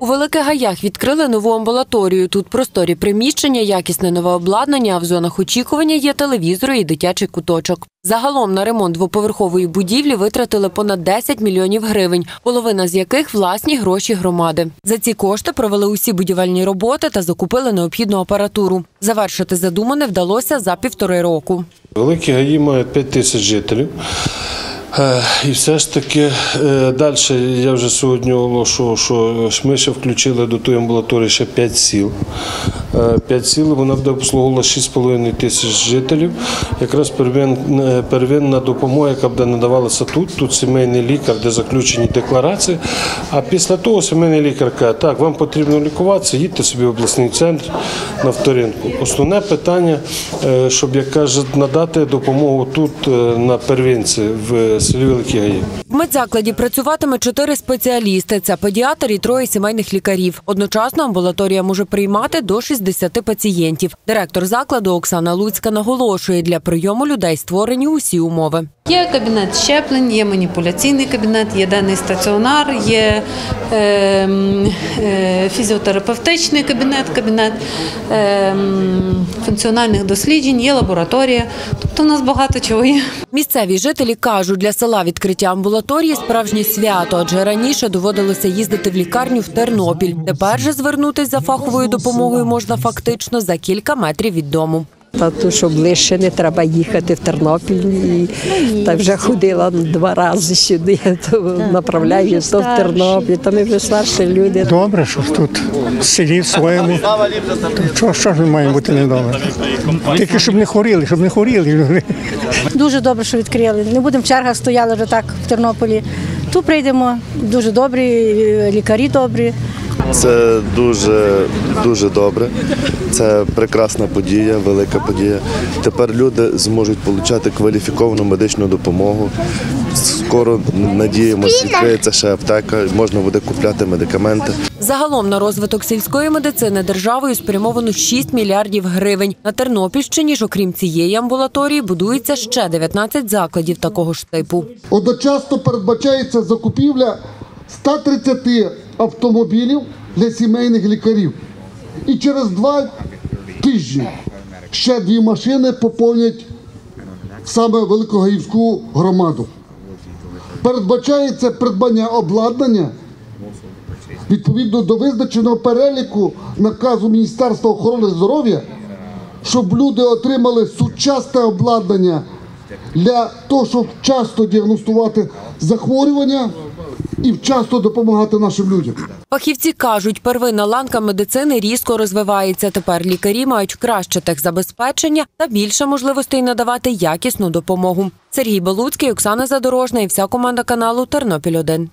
У Великих Гаях відкрили нову амбулаторію. Тут просторі приміщення, якісне нове обладнання, а в зонах очікування є телевізори і дитячий куточок. Загалом на ремонт двоповерхової будівлі витратили понад 10 мільйонів гривень, половина з яких власні гроші громади. За ці кошти провели усі будівельні роботи та закупили необхідну апаратуру. Завершити задумане вдалося за півтори року. Великі гаї мають 5 тисяч жителів. Е, І все ж таки далі я вже сьогодні оголошував, що ми ще включили до тої амбулаторії ще 5 сіл. 5 сіл вона буде обслуговувала 6,5 тисяч жителів. Якраз е, первинна допомога, яка буде надавалася тут, тут сімейний лікар, де заключені декларації. А після того сімейний лікар каже, так, вам потрібно лікуватися, їдьте собі в обласний центр на вторинку. Основне питання, е, щоб як кажуть, надати допомогу тут е, на первинці в селі Великі Гаї. В медзакладі працюватиме чотири спеціалісти. Це педіатр і троє сімейних лікарів. Одночасно амбулаторія може приймати до 60 пацієнтів. Директор закладу Оксана Луцька наголошує, для прийому людей створені усі умови. Є кабінет щеплень, є маніпуляційний кабінет, є денний стаціонар, є е, е, фізіотерапевтичний кабінет, кабінет е, функціональних досліджень, є лабораторія. Тобто у нас багато чого є. Місцеві жителі кажуть, для села відкриття амбулаторії справжнє свято, адже раніше доводилося їздити в лікарню в Тернопіль. Тепер же звернутись за фаховою допомогою можна фактично за кілька метрів від дому. Та то, що ближче не треба їхати в Тернопіль. І так вже ходила два рази сюди, то направляю то в Тернопіль, то ми вже старші люди. Добре, що тут в селі в своєму. То Що, що ж має бути недобре? Тільки щоб не хворіли, щоб не хворіли. Дуже добре, що відкрили. Не будемо в чергах стояли вже так в Тернополі. Тут прийдемо дуже добрі, лікарі добрі. Це дуже дуже добре. Це прекрасна подія, велика подія. Тепер люди зможуть отримати кваліфіковану медичну допомогу. Скоро надіємося, відкриється ще аптека, можна буде купляти медикаменти. Загалом на розвиток сільської медицини державою спрямовано 6 мільярдів гривень. На Тернопільщині ж, окрім цієї амбулаторії, будується ще 19 закладів такого ж типу. Одночасно передбачається закупівля 130 автомобілів для сімейних лікарів. І через два тижні ще дві машини поповнять саме Великогаївську громаду. Передбачається придбання обладнання відповідно до визначеного переліку наказу Міністерства охорони здоров'я, щоб люди отримали сучасне обладнання для того, щоб часто діагностувати захворювання і вчасно допомагати нашим людям. Фахівці кажуть, первинна ланка медицини різко розвивається. Тепер лікарі мають краще техзабезпечення та більше можливостей надавати якісну допомогу. Сергій Балуцький, Оксана Задорожна і вся команда каналу Тернопіль 1